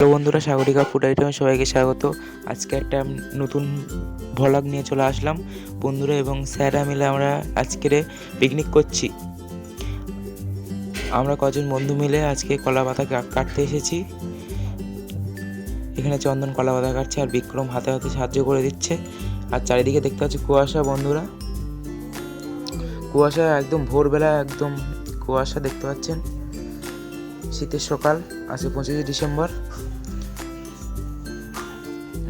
Hello বন্ধুরা Sagarika food আইটেমে সবাইকে স্বাগত। আজকে একটা নতুন ভ্লগ নিয়ে চলে আসলাম। বন্ধুরা এবং স্যাররা মিলে আমরা আজকের পিকনিক করছি। আমরা কজন বন্ধু মিলে আজকে কলা পাতা কাটতে এসেছি। এখানে চন্দন কলা পাতা কাটছে আর বিক্রম হাতে হাতে সাহায্য করে দিচ্ছে। আর চারিদিকে দেখতে পাচ্ছি কুয়াশা বন্ধুরা। কুয়াশা একদম ভোরবেলা, একদম কুয়াশা দেখতে পাচ্ছেন। শীতের সকাল আছে পঁচিশে ডিসেম্বর।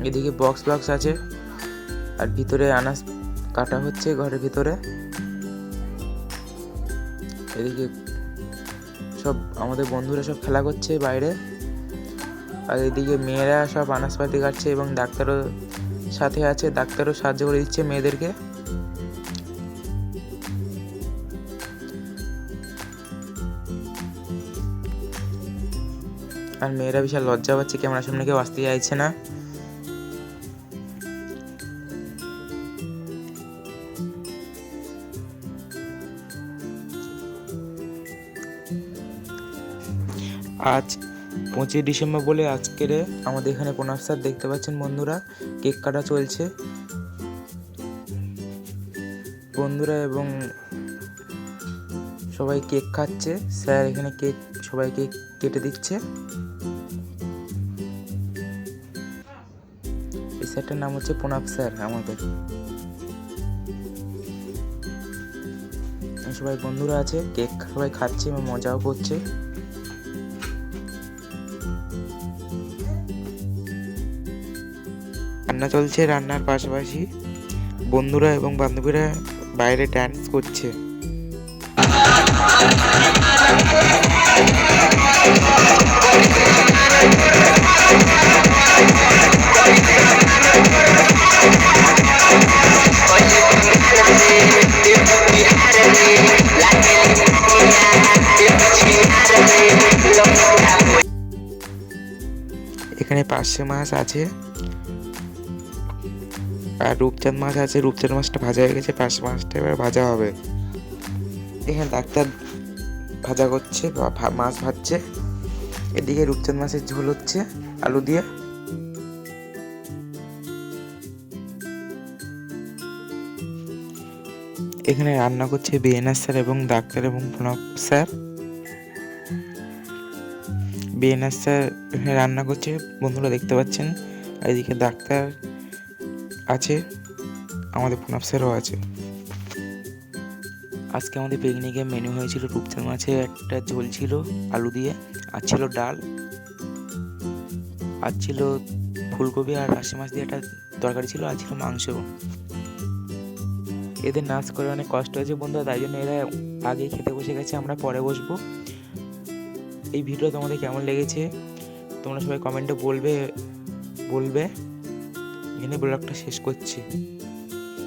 এদিকে বক্স বক্স আছে। আর ভিতরে আনাজ কাটা হচ্ছে ঘরের ভিতরে। এদিকে সব আমাদের বন্ধুরা সব খেলা করছে বাইরে। আর এদিকে মেয়েরা সব আনাজপাতি কাটছে এবং ডাক্তারও সাথে আছে, ডাক্তারও সাহায্য করে দিচ্ছে মেয়েদেরকে। আর মেয়েরা বিশাল লজ্জা পাচ্ছে, ক্যামেরার সামনে কেউ আসতে চাইছে না। আজ পঁচিশে ডিসেম্বর বলে আজকের আমাদের এখানে প্রণব স্যার দেখতে পাচ্ছেন বন্ধুরা। কেক কাটা চলছে। বন্ধুরা এবং সবাই কেক খাচ্ছে। স্যার এখানে কেক সবাইকে কেটে দিচ্ছে। এই স্যারটার নাম হচ্ছে প্রণব স্যার আমাদের। সবাই বন্ধুরা আছে, কেক সবাই খাচ্ছে এবং মজাও করছে। রান্না চলছে রান্নার পাশাপাশি। বন্ধুরা এবং বান্ধবীরা বাইরে ডান্স করছে। এখানে পার্শে মাছ আছে। আর রূপচাঁদ মাছ আছে, রূপচাঁদ মাছটা ভাজা হয়ে গেছে পার্শে মাছটা এবার ভাজা হবে। এখানে ডাক্তার ভাজা করছে, বা মাছ ভাজছে। এদিকে রূপচাঁদ মাছের ঝোল হচ্ছে, আলু দিয়ে। এখানে রান্না করছে বিএনআর স্যার এবং ডাক্তার এবং প্রণব স্যার। বিএনআর স্যার এখানে রান্না করছে, বন্ধুরা দেখতে পাচ্ছেন। এদিকে ডাক্তার আছে, আমাদের প্রণব স্যারও আছে। আজকে আমাদের পিকনিকে মেনু হয়েছিল রূপচাঁদ মাছের একটা ঝোল ছিল, আলু দিয়ে, আর ছিল ডাল। আর ছিল ফুলকপি আর রাশি মাছ দিয়ে একটা তরকারি ছিল, আর ছিল মাংস। এদের নাচ করে অনেক কষ্ট হয়েছে বন্ধুরা, তাই জন্য এরা আগে খেতে বসে গেছে, আমরা পরে বসবো। এই ভিডিও তোমাদের কেমন লেগেছে, তোমরা সবাই কমেন্টে বলবে বলবে। এখানে ব্লগটা শেষ করছি।